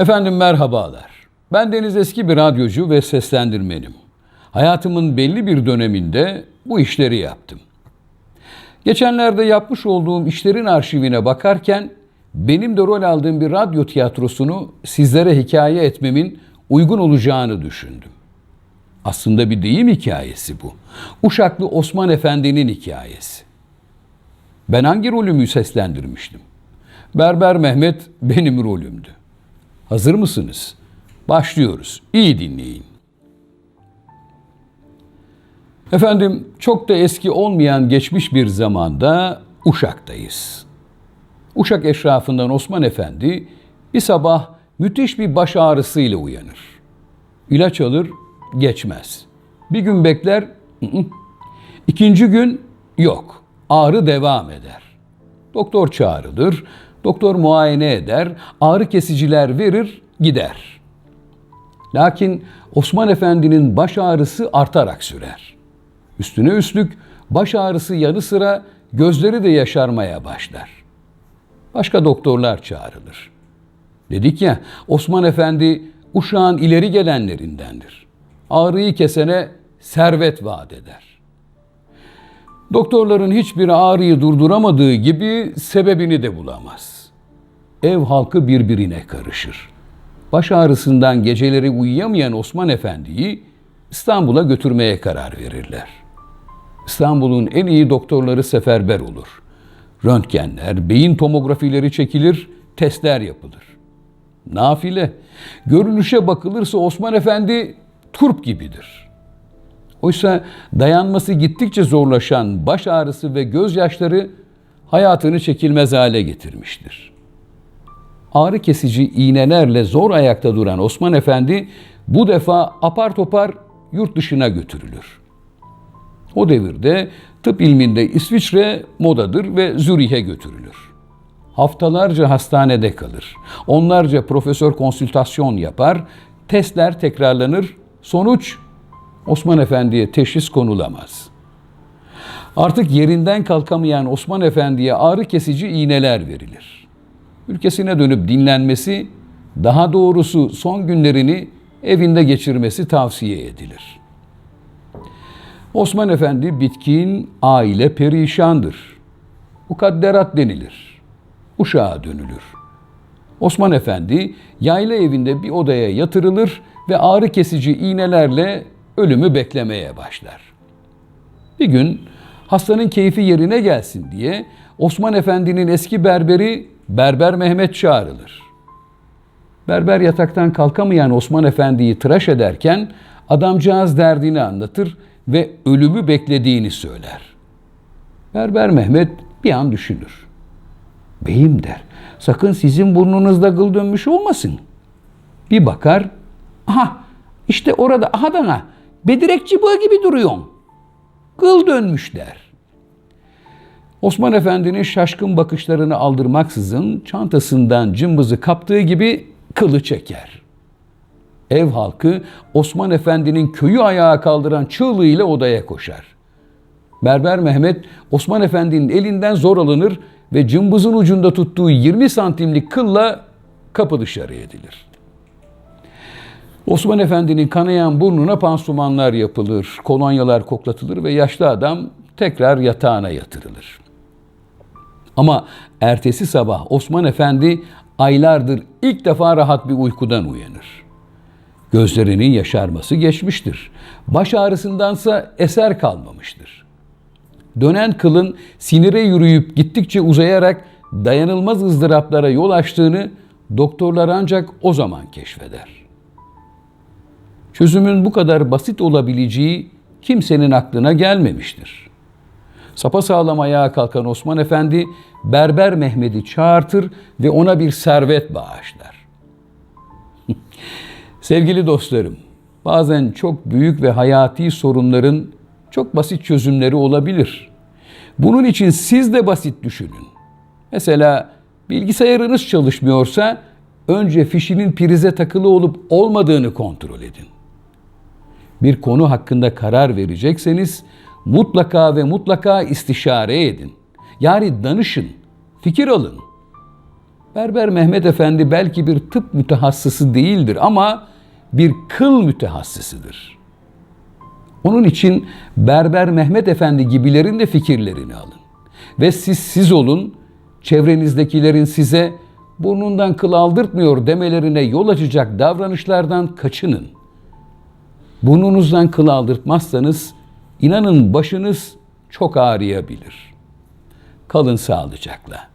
Efendim merhabalar. Ben Deniz eski bir radyocu ve seslendirmenim. Hayatımın belli bir döneminde bu işleri yaptım. Geçenlerde yapmış olduğum işlerin arşivine bakarken benim de rol aldığım bir radyo tiyatrosunu sizlere hikaye etmemin uygun olacağını düşündüm. Aslında bir deyim hikayesi bu. Uşaklı Osman Efendi'nin hikayesi. Ben hangi rolümü seslendirmiştim? Berber Mehmet benim rolümdü. Hazır mısınız? Başlıyoruz. İyi dinleyin. Efendim çok da eski olmayan geçmiş bir zamanda Uşak'tayız. Uşak eşrafından Osman Efendi bir sabah müthiş bir baş ağrısıyla uyanır. İlaç alır, geçmez. Bir gün bekler, ı -ı. ikinci gün yok. Ağrı devam eder. Doktor çağrılır, doktor muayene eder, ağrı kesiciler verir, gider. Lakin Osman Efendi'nin baş ağrısı artarak sürer. Üstüne üstlük baş ağrısı yanı sıra gözleri de yaşarmaya başlar. Başka doktorlar çağrılır. Dedik ya Osman Efendi uşağın ileri gelenlerindendir. Ağrıyı kesene servet vaat eder. Doktorların hiçbir ağrıyı durduramadığı gibi sebebini de bulamaz. Ev halkı birbirine karışır. Baş ağrısından geceleri uyuyamayan Osman Efendi'yi İstanbul'a götürmeye karar verirler. İstanbul'un en iyi doktorları seferber olur. Röntgenler, beyin tomografileri çekilir, testler yapılır. Nafile, görünüşe bakılırsa Osman Efendi turp gibidir. Oysa dayanması gittikçe zorlaşan baş ağrısı ve gözyaşları hayatını çekilmez hale getirmiştir. Ağrı kesici iğnelerle zor ayakta duran Osman Efendi bu defa apar topar yurt dışına götürülür. O devirde tıp ilminde İsviçre modadır ve Zürih'e götürülür. Haftalarca hastanede kalır. Onlarca profesör konsültasyon yapar, testler tekrarlanır, sonuç Osman Efendi'ye teşhis konulamaz. Artık yerinden kalkamayan Osman Efendi'ye ağrı kesici iğneler verilir. Ülkesine dönüp dinlenmesi, daha doğrusu son günlerini evinde geçirmesi tavsiye edilir. Osman Efendi bitkin, aile perişandır. Mukadderat denilir. Uşağa dönülür. Osman Efendi yayla evinde bir odaya yatırılır ve ağrı kesici iğnelerle ölümü beklemeye başlar. Bir gün hastanın keyfi yerine gelsin diye Osman Efendi'nin eski berberi Berber Mehmet çağrılır. Berber yataktan kalkamayan Osman Efendi'yi tıraş ederken adamcağız derdini anlatır ve ölümü beklediğini söyler. Berber Mehmet bir an düşünür. Beyim der, sakın sizin burnunuzda gıl dönmüş olmasın. Bir bakar, aha işte orada aha dana bedirek cıbığı gibi duruyorsun. Gıl dönmüş der. Osman Efendi'nin şaşkın bakışlarını aldırmaksızın çantasından cımbızı kaptığı gibi kılı çeker. Ev halkı Osman Efendi'nin köyü ayağa kaldıran çığlığıyla odaya koşar. Berber Mehmet Osman Efendi'nin elinden zor alınır ve cımbızın ucunda tuttuğu 20 santimlik kılla kapı dışarı edilir. Osman Efendi'nin kanayan burnuna pansumanlar yapılır, kolonyalar koklatılır ve yaşlı adam tekrar yatağına yatırılır. Ama ertesi sabah Osman Efendi aylardır ilk defa rahat bir uykudan uyanır. Gözlerinin yaşarması geçmiştir. Baş ağrısındansa eser kalmamıştır. Dönen kılın sinire yürüyüp gittikçe uzayarak dayanılmaz ızdıraplara yol açtığını doktorlar ancak o zaman keşfeder. Çözümün bu kadar basit olabileceği kimsenin aklına gelmemiştir. Sapa sağlam ayağa kalkan Osman Efendi Berber Mehmet'i çağırtır ve ona bir servet bağışlar. Sevgili dostlarım, bazen çok büyük ve hayati sorunların çok basit çözümleri olabilir. Bunun için siz de basit düşünün. Mesela bilgisayarınız çalışmıyorsa önce fişinin prize takılı olup olmadığını kontrol edin. Bir konu hakkında karar verecekseniz mutlaka ve mutlaka istişare edin. Yani danışın, fikir alın. Berber Mehmet Efendi belki bir tıp mütehassısı değildir ama bir kıl mütehassısıdır. Onun için Berber Mehmet Efendi gibilerin de fikirlerini alın. Ve siz siz olun, çevrenizdekilerin size burnundan kıl aldırtmıyor demelerine yol açacak davranışlardan kaçının. Burnunuzdan kıl aldırtmazsanız inanın başınız çok ağrıyabilir. Kalın sağlıcakla.